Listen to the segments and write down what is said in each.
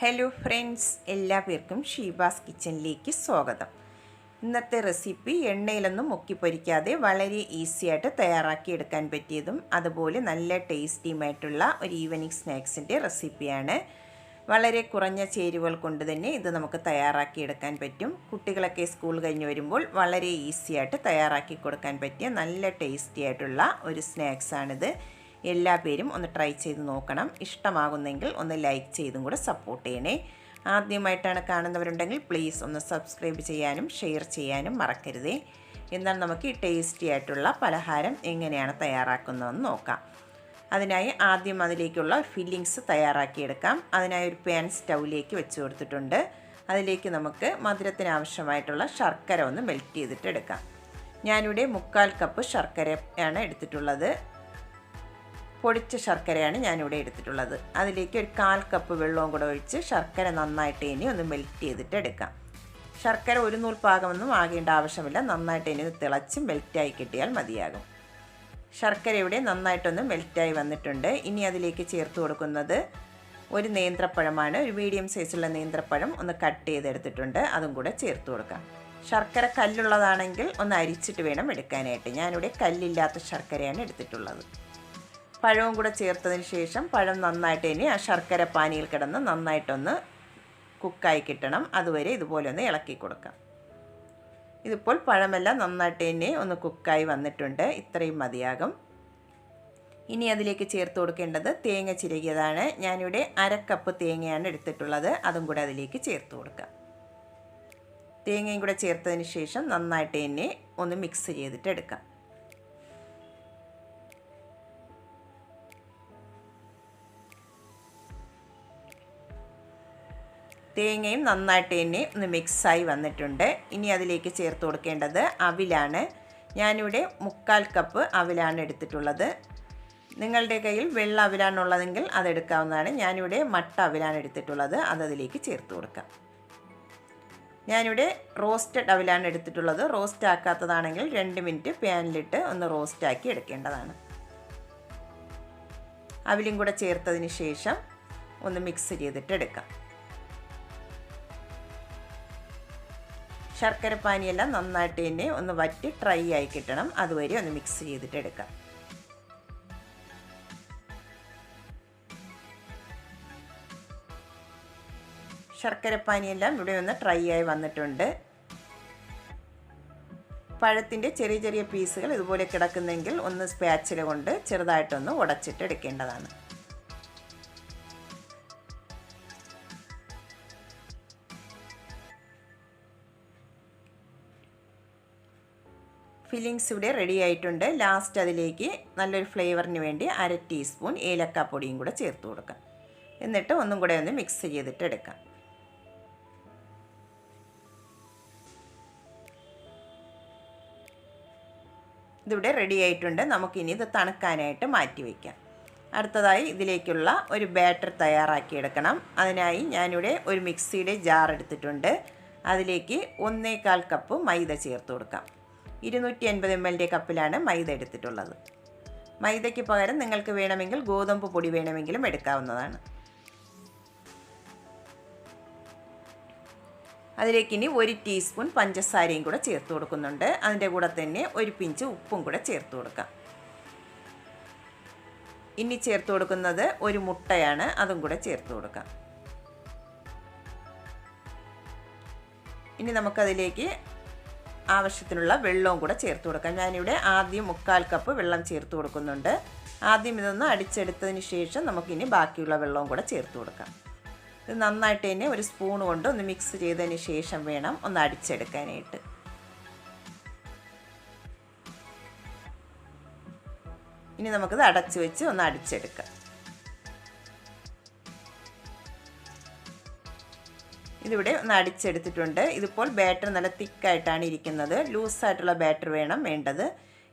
Hello friends എല്ലാവർക്കും ഷീബാസ് കിച്ചണിലേക്ക് സ്വാഗതം. ഇന്നത്തെ റെസിപ്പി എണ്ണയിലൊന്നും മുക്കി പൊരിക്കാതെ വളരെ തയ്യാറാക്കി എടുക്കാൻ പറ്റിയതും അതുപോലെ നല്ല ടേസ്റ്റിയുമായിട്ടുള്ള ഒരു ഈവനിങ് സ്നാക്സിന്റെ റെസിപ്പിയാണ് വളരെ കുറഞ്ഞ ചേരുവകൾ കൊണ്ട് തന്നെ ഇത് നമുക്ക് തയ്യാറാക്കി എടുക്കാൻ പറ്റും. കുട്ടികളൊക്കെ സ്കൂൾ കഴിഞ്ഞ് വരുമ്പോൾ വളരെ ഈസി ആയിട്ട് തയ്യാറാക്കി കൊടുക്കാൻ പറ്റിയ നല്ല ടേസ്റ്റി ആയിട്ടുള്ള ഒരു സ്നാക്സാണിത് എല്ലാ പേരും ഒന്ന് ട്രൈ ചെയ്ത് നോക്കണം. ഇഷ്ടമാകുന്നെങ്കിൽ ഒന്ന് ലൈക്ക് ചെയ്തും കൂടെ സപ്പോർട്ട് ചെയ്യണേ. ആദ്യമായിട്ടാണ് കാണുന്നവരുണ്ടെങ്കിൽ പ്ലീസ് ഒന്ന് സബ്സ്ക്രൈബ് ചെയ്യാനും ഷെയർ ചെയ്യാനും മറക്കരുതേ. എന്നാൽ നമുക്ക് ഈ ടേസ്റ്റി ആയിട്ടുള്ള പലഹാരം എങ്ങനെയാണ് തയ്യാറാക്കുന്നതെന്ന് നോക്കാം. അതിനായി ആദ്യം അതിലേക്കുള്ള ഫില്ലിങ്സ് തയ്യാറാക്കിയെടുക്കാം. അതിനായി ഒരു പാൻ സ്റ്റൗവിലേക്ക് വെച്ച് കൊടുത്തിട്ടുണ്ട്. അതിലേക്ക് നമുക്ക് മധുരത്തിന് ആവശ്യമായിട്ടുള്ള ശർക്കര ഒന്ന് മെൽറ്റ് ചെയ്തിട്ട് എടുക്കാം. ഞാനിവിടെ മുക്കാൽ കപ്പ് ശർക്കരയാണ് എടുത്തിട്ടുള്ളത്. പൊടിച്ച ശർക്കരയാണ് ഞാനിവിടെ എടുത്തിട്ടുള്ളത്. അതിലേക്ക് ഒരു കാൽ കപ്പ് വെള്ളവും കൂടെ ഒഴിച്ച് ശർക്കര നന്നായിട്ട് ഇനി ഒന്ന് മെൽറ്റ് ചെയ്തിട്ട് എടുക്കാം. ശർക്കര ഒരു നൂൽ പാകമൊന്നും ആകേണ്ട ആവശ്യമില്ല. നന്നായിട്ട് ഇനി തിളച്ച് മെൽറ്റായി കിട്ടിയാൽ മതിയാകും. ശർക്കര ഇവിടെ നന്നായിട്ടൊന്ന് മെൽറ്റായി വന്നിട്ടുണ്ട്. ഇനി അതിലേക്ക് ചേർത്ത് കൊടുക്കുന്നത് ഒരു നേന്ത്രപ്പഴമാണ്. ഒരു മീഡിയം സൈസുള്ള നേന്ത്രപ്പഴം ഒന്ന് കട്ട് ചെയ്തെടുത്തിട്ടുണ്ട്. അതും കൂടെ ചേർത്ത് കൊടുക്കാം. ശർക്കര കല്ലുള്ളതാണെങ്കിൽ ഒന്ന് അരിച്ചിട്ട് വേണം എടുക്കാനായിട്ട്. ഞാനിവിടെ കല്ലില്ലാത്ത ശർക്കരയാണ് എടുത്തിട്ടുള്ളത്. പഴവും കൂടെ ചേർത്തതിന് ശേഷം പഴം നന്നായിട്ട് ഇനി ആ ശർക്കര പാനിയിൽ കിടന്ന് നന്നായിട്ടൊന്ന് കുക്കായി കിട്ടണം. അതുവരെ ഇതുപോലെ ഒന്ന് ഇളക്കി കൊടുക്കാം. ഇതിപ്പോൾ പഴമെല്ലാം നന്നായിട്ട് തന്നെ ഒന്ന് കുക്കായി വന്നിട്ടുണ്ട്. ഇത്രയും മതിയാകും. ഇനി അതിലേക്ക് ചേർത്ത് കൊടുക്കേണ്ടത് തേങ്ങ ചിരകിയതാണ്. ഞാനിവിടെ അരക്കപ്പ് തേങ്ങയാണ് എടുത്തിട്ടുള്ളത്. അതും കൂടെ അതിലേക്ക് ചേർത്ത് കൊടുക്കാം. തേങ്ങയും കൂടെ ചേർത്തതിന് ശേഷം നന്നായിട്ട് തന്നെ ഒന്ന് മിക്സ് ചെയ്തിട്ട് എടുക്കാം. തേങ്ങയും നന്നായിട്ട് തന്നെ ഒന്ന് മിക്സായി വന്നിട്ടുണ്ട്. ഇനി അതിലേക്ക് ചേർത്ത് കൊടുക്കേണ്ടത് അവിലാണ്. ഞാനിവിടെ മുക്കാൽ കപ്പ് അവിലാണ് എടുത്തിട്ടുള്ളത്. നിങ്ങളുടെ കയ്യിൽ വെള്ള അവിലാണുള്ളതെങ്കിൽ അതെടുക്കാവുന്നതാണ് ഞാനിവിടെ മട്ട അവിലാണ് എടുത്തിട്ടുള്ളത്. അതതിലേക്ക് ചേർത്ത് കൊടുക്കാം. ഞാനിവിടെ റോസ്റ്റഡ് അവിലാണ് എടുത്തിട്ടുള്ളത്. റോസ്റ്റ് ആക്കാത്തതാണെങ്കിൽ രണ്ട് മിനിറ്റ് പാനിലിട്ട് ഒന്ന് റോസ്റ്റാക്കി എടുക്കേണ്ടതാണ്. അവിലും കൂടെ ചേർത്തതിന് ശേഷം ഒന്ന് മിക്സ് ചെയ്തിട്ട് എടുക്കാം. ശർക്കര പാനിയെല്ലാം നന്നായിട്ട് തന്നെ ഒന്ന് വറ്റി ഡ്രൈ ആയി കിട്ടണം. അതുവരെ ഒന്ന് മിക്സ് ചെയ്തിട്ട് എടുക്കാം ശർക്കര പാനിയെല്ലാം ഇവിടെ ഒന്ന് ഡ്രൈ ആയി വന്നിട്ടുണ്ട്. പഴത്തിന്റെ ചെറിയ ചെറിയ പീസുകൾ ഇതുപോലെ കിടക്കുന്നെങ്കിൽ ഒന്ന് സ്പാച്ചില കൊണ്ട് ചെറുതായിട്ടൊന്ന് ഉടച്ചിട്ട് എടുക്കേണ്ടതാണ് ഫില്ലിങ്സ് ഇവിടെ റെഡി ആയിട്ടുണ്ട്. ലാസ്റ്റ് അതിലേക്ക് നല്ലൊരു ഫ്ലേവറിന് വേണ്ടി അര ടീസ്പൂൺ ഏലക്കാപ്പൊടിയും കൂടെ ചേർത്ത് കൊടുക്കാം. എന്നിട്ട് ഒന്നും കൂടെ ഒന്ന് മിക്സ് ചെയ്തിട്ട് എടുക്കാം. ഇതിവിടെ റെഡി ആയിട്ടുണ്ട്. നമുക്കിനി ഇത് തണുക്കാനായിട്ട് മാറ്റി വയ്ക്കാം അടുത്തതായി ഇതിലേക്കുള്ള ഒരു ബാറ്റർ തയ്യാറാക്കിയെടുക്കണം അതിനായി ഞാനിവിടെ ഒരു മിക്സിയുടെ ജാർ എടുത്തിട്ടുണ്ട്. അതിലേക്ക് ഒന്നേകാൽ കപ്പ് മൈദ ചേർത്ത് കൊടുക്കാം. ഇരുന്നൂറ്റി അൻപത് എം എല്ലിന്റെ കപ്പിലാണ് മൈദ എടുത്തിട്ടുള്ളത്. മൈദയ്ക്ക് പകരം നിങ്ങൾക്ക് വേണമെങ്കിൽ ഗോതമ്പ് പൊടി വേണമെങ്കിലും എടുക്കാവുന്നതാണ്. അതിലേക്ക് ഇനി ഒരു ടീസ്പൂൺ പഞ്ചസാരയും കൂടെ ചേർത്ത് കൊടുക്കുന്നുണ്ട്. അതിന്റെ കൂടെ തന്നെ ഒരു പിഞ്ച് ഉപ്പും കൂടെ ചേർത്ത് കൊടുക്കാം. ഇനി ചേർത്ത് കൊടുക്കുന്നത് ഒരു മുട്ടയാണ് അതും കൂടെ ചേർത്ത് കൊടുക്കാം. ഇനി നമുക്കതിലേക്ക് ആവശ്യത്തിനുള്ള വെള്ളവും കൂടെ ചേർത്ത് കൊടുക്കാം. ഞാനിവിടെ ആദ്യം മുക്കാൽ കപ്പ് വെള്ളം ചേർത്ത് കൊടുക്കുന്നുണ്ട്. ആദ്യം ഇതൊന്ന് അടിച്ചെടുത്തതിന് ശേഷം നമുക്കിനി ബാക്കിയുള്ള വെള്ളവും കൂടെ ചേർത്ത് കൊടുക്കാം. ഇത് നന്നായിട്ട് തന്നെ ഒരു സ്പൂൺ കൊണ്ട് ഒന്ന് മിക്സ് ചെയ്തതിന് ശേഷം വേണം ഒന്ന് അടിച്ചെടുക്കാനായിട്ട്. ഇനി നമുക്കിത് അടച്ചു വെച്ച് ഒന്ന് അടിച്ചെടുക്കാം. ഇതിവിടെ ഒന്ന് അടിച്ചെടുത്തിട്ടുണ്ട്. ഇതിപ്പോൾ ബാറ്റർ നല്ല തിക്കായിട്ടാണ് ഇരിക്കുന്നത്. ലൂസായിട്ടുള്ള ബാറ്റർ വേണം വേണ്ടത്.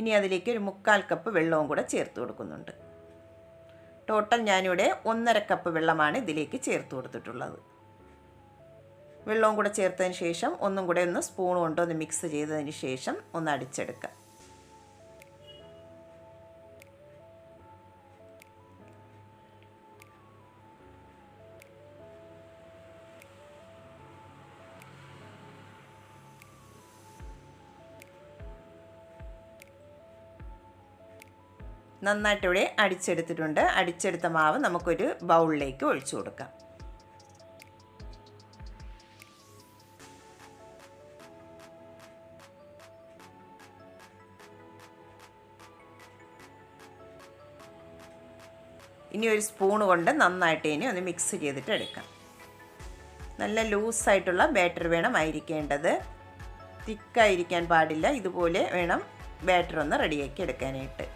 ഇനി അതിലേക്ക് ഒരു മുക്കാൽ കപ്പ് വെള്ളവും കൂടെ ചേർത്ത് കൊടുക്കുന്നുണ്ട്. ടോട്ടൽ ഞാനിവിടെ ഒന്നര കപ്പ് വെള്ളമാണ് ഇതിലേക്ക് ചേർത്ത് കൊടുത്തിട്ടുള്ളത്. വെള്ളവും കൂടെ ചേർത്തതിന് ശേഷം ഒന്നും കൂടെ ഒന്ന് സ്പൂൺ കൊണ്ടൊന്ന് മിക്സ് ചെയ്തതിന് ശേഷം ഒന്ന് അടിച്ചെടുക്കാം. നന്നായിട്ട് ഇവിടെ അടിച്ചെടുത്തിട്ടുണ്ട്. അടിച്ചെടുത്ത മാവ് നമുക്കൊരു ബൗളിലേക്ക് ഒഴിച്ചു കൊടുക്കാം. ഇനി ഒരു സ്പൂൺ കൊണ്ട് നന്നായിട്ട് ഇനി ഒന്ന് മിക്സ് ചെയ്തിട്ട് എടുക്കാം. നല്ല ലൂസായിട്ടുള്ള ബാറ്റർ വേണം ആയിരിക്കേണ്ടത് തിക്കായിരിക്കാൻ പാടില്ല. ഇതുപോലെ വേണം ബാറ്റർ ഒന്ന് റെഡിയാക്കി എടുക്കാനായിട്ട്.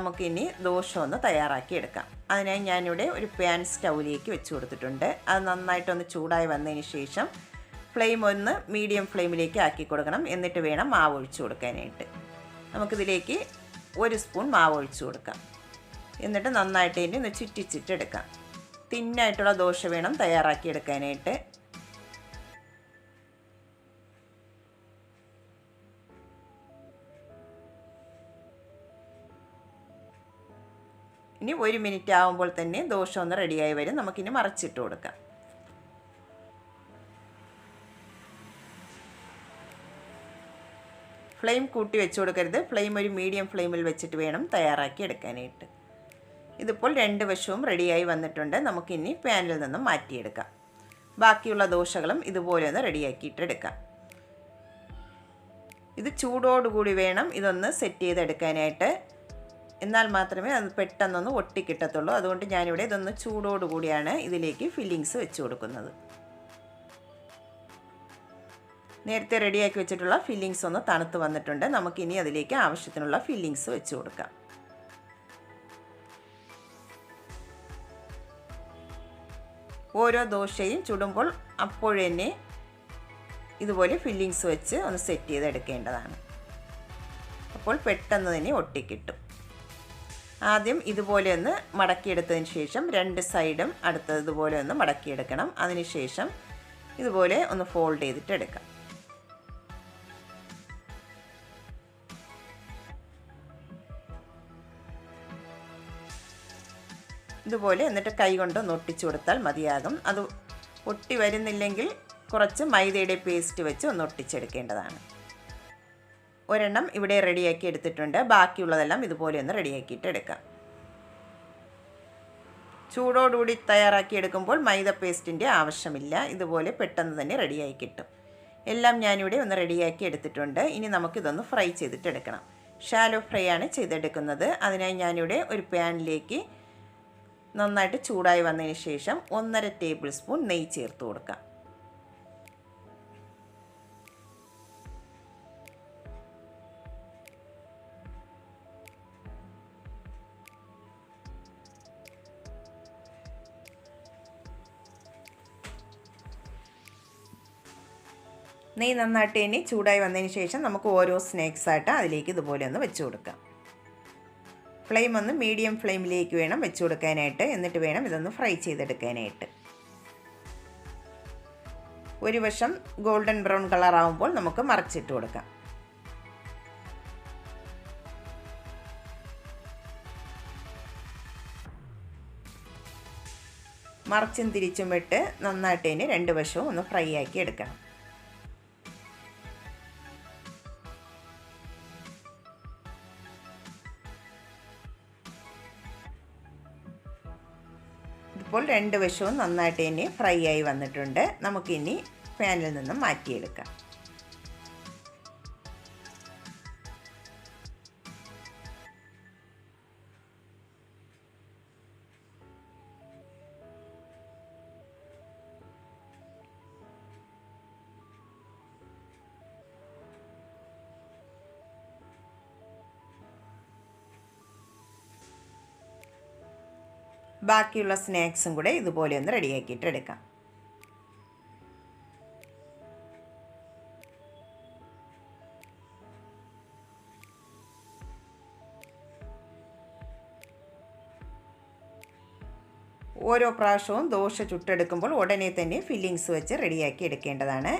നമുക്കിനി ദോശ ഒന്ന് തയ്യാറാക്കി എടുക്കാം അതിനായി ഞാനിവിടെ ഒരു പാൻ സ്റ്റൗവിലേക്ക് വെച്ച് കൊടുത്തിട്ടുണ്ട്. അത് നന്നായിട്ടൊന്ന് ചൂടായി വന്നതിന് ശേഷം ഫ്ലെയിം ഒന്ന് മീഡിയം ഫ്ലെയിമിലേക്ക് ആക്കി കൊടുക്കണം. എന്നിട്ട് വേണം മാവ് ഒഴിച്ചു കൊടുക്കാനായിട്ട്. നമുക്കിതിലേക്ക് ഒരു സ്പൂൺ മാവ് ഒഴിച്ചു കൊടുക്കാം. എന്നിട്ട് നന്നായിട്ട് ഇനി ഒന്ന് ചുറ്റിച്ചിട്ടെടുക്കാം. തിന്നായിട്ടുള്ള ദോശ വേണം തയ്യാറാക്കി എടുക്കാനായിട്ട് ഇനി ഒരു മിനിറ്റ് ആകുമ്പോൾ തന്നെ ദോശ ഒന്ന് റെഡിയായി വരും. നമുക്കിനി മറച്ചിട്ട് കൊടുക്കാം. ഫ്ലെയിം കൂട്ടി വെച്ച് കൊടുക്കരുത്. ഫ്ലെയിം ഒരു മീഡിയം ഫ്ലെയിമിൽ വെച്ചിട്ട് വേണം തയ്യാറാക്കി എടുക്കാനായിട്ട്. ഇതിപ്പോൾ രണ്ട് വശവും റെഡിയായി വന്നിട്ടുണ്ട്. നമുക്കിനി പാനിൽ നിന്നും മാറ്റിയെടുക്കാം. ബാക്കിയുള്ള ദോശകളും ഇതുപോലെ ഒന്ന് റെഡിയാക്കിയിട്ടെടുക്കാം ഇത് ചൂടോടുകൂടി വേണം ഇതൊന്ന് സെറ്റ് ചെയ്തെടുക്കാനായിട്ട്. എന്നാൽ മാത്രമേ അത് പെട്ടെന്നൊന്ന് ഒട്ടിക്കിട്ടത്തുള്ളൂ. അതുകൊണ്ട് ഞാനിവിടെ ഇതൊന്ന് ചൂടോടുകൂടിയാണ് ഇതിലേക്ക് ഫില്ലിങ്സ് വെച്ച് കൊടുക്കുന്നത്. നേരത്തെ റെഡിയാക്കി വെച്ചിട്ടുള്ള ഫില്ലിങ്സ് ഒന്ന് തണുത്ത് വന്നിട്ടുണ്ട്. നമുക്കിനി അതിലേക്ക് ആവശ്യത്തിനുള്ള ഫില്ലിങ്സ് വെച്ച് കൊടുക്കാം. ഓരോ ദോശയും ചുടുമ്പോൾ അപ്പോഴന്നെ ഇതുപോലെ ഫില്ലിങ്സ് വെച്ച് ഒന്ന് സെറ്റ് ചെയ്തെടുക്കേണ്ടതാണ്. അപ്പോൾ പെട്ടെന്ന് തന്നെ ഒട്ടിക്കിട്ടും. ആദ്യം ഇതുപോലെ ഒന്ന് മടക്കിയെടുത്തതിന് ശേഷം രണ്ട് സൈഡും അടുത്തതുപോലെ ഒന്ന് മടക്കിയെടുക്കണം. അതിനുശേഷം ഇതുപോലെ ഒന്ന് ഫോൾഡ് ചെയ്തിട്ട് എടുക്കാം. ഇതുപോലെ എന്നിട്ട് കൈ കൊണ്ട് ഒന്ന് ഒട്ടിച്ചു കൊടുത്താൽ മതിയാകും. അത് ഒട്ടി വരുന്നില്ലെങ്കിൽ കുറച്ച് മൈദയുടെ പേസ്റ്റ് വെച്ച് ഒന്ന് ഒട്ടിച്ചെടുക്കേണ്ടതാണ്. ഒരെണ്ണം ഇവിടെ റെഡിയാക്കി എടുത്തിട്ടുണ്ട്. ബാക്കിയുള്ളതെല്ലാം ഇതുപോലെ ഒന്ന് റെഡിയാക്കിയിട്ട് എടുക്കാം. ചൂടോടുകൂടി തയ്യാറാക്കി എടുക്കുമ്പോൾ മൈദ പേസ്റ്റിന്റെ ആവശ്യമില്ല. ഇതുപോലെ പെട്ടെന്ന് തന്നെ റെഡിയായി കിട്ടും. എല്ലാം ഞാനിവിടെ ഒന്ന് റെഡിയാക്കി എടുത്തിട്ടുണ്ട്. ഇനി നമുക്കിതൊന്ന് ഫ്രൈ ചെയ്തിട്ട് എടുക്കണം. ഷാലോ ഫ്രൈ ആണ് ചെയ്തെടുക്കുന്നത്. അതിനായി ഞാനിവിടെ ഒരു പാനിലേക്ക് നന്നായിട്ട് ചൂടായി വന്നതിന് ശേഷം ഒന്നര ടേബിൾ സ്പൂൺ നെയ്യ് ചേർത്ത് കൊടുക്കാം. നെയ്യ് നന്നായിട്ട് ഇനി ചൂടായി വന്നതിന് ശേഷം നമുക്ക് ഓരോ സ്നാക്സ് ആയിട്ട് അതിലേക്ക് ഇതുപോലെ ഒന്ന് വെച്ച് കൊടുക്കാം. ഫ്ലെയിം ഒന്ന് മീഡിയം ഫ്ലെയിമിലേക്ക് വേണം വെച്ച് കൊടുക്കാനായിട്ട്. എന്നിട്ട് വേണം ഇതൊന്ന് ഫ്രൈ ചെയ്തെടുക്കാനായിട്ട്. ഒരു വശം ഗോൾഡൻ ബ്രൗൺ കളർ ആവുമ്പോൾ നമുക്ക് മറച്ചിട്ട് കൊടുക്കാം. മറച്ചും തിരിച്ചും ഇട്ട് നന്നായിട്ട് ഇനി രണ്ട് വശവും ഒന്ന് ഫ്രൈ ആക്കി എടുക്കണം. ഇപ്പോൾ രണ്ട് വശവും നന്നായിട്ട് ഇനി ഫ്രൈ ആയി വന്നിട്ടുണ്ട്. നമുക്കിനി പാനിൽ നിന്നും മാറ്റിയെടുക്കാം. ബാക്കിയുള്ള സ്നാക്സും കൂടെ ഇതുപോലെ ഒന്ന് റെഡിയാക്കിയിട്ട് എടുക്കാം. ഓരോ പ്രാവശ്യവും ദോശ ചുട്ടെടുക്കുമ്പോൾ ഉടനെ തന്നെ ഫില്ലിങ്സ് വെച്ച് റെഡിയാക്കി എടുക്കേണ്ടതാണ്.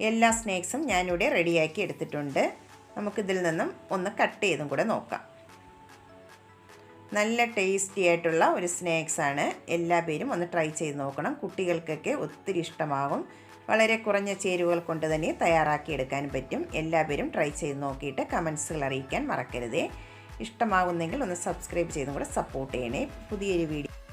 എല്ലാ സ്നാക്സും ഞാനിവിടെ റെഡിയാക്കി എടുത്തിട്ടുണ്ട്. നമുക്കിതിൽ നിന്നും ഒന്ന് കട്ട് ചെയ്തും കൂടെ നോക്കാം. നല്ല ടേസ്റ്റി ആയിട്ടുള്ള ഒരു സ്നാക്സാണ് എല്ലാ പേരും ഒന്ന് ട്രൈ ചെയ്ത് നോക്കണം. കുട്ടികൾക്കൊക്കെ ഒത്തിരി ഇഷ്ടമാകും വളരെ കുറഞ്ഞ ചേരുവകൾ കൊണ്ട് തന്നെ തയ്യാറാക്കിയെടുക്കാൻ പറ്റും. എല്ലാവരും ട്രൈ ചെയ്ത് നോക്കിയിട്ട് കമൻസുകൾ അറിയിക്കാൻ മറക്കരുതേ. ഇഷ്ടമാകുന്നെങ്കിൽ ഒന്ന് സബ്സ്ക്രൈബ് ചെയ്തും കൂടെ സപ്പോർട്ട് ചെയ്യണേ. പുതിയൊരു വീഡിയോ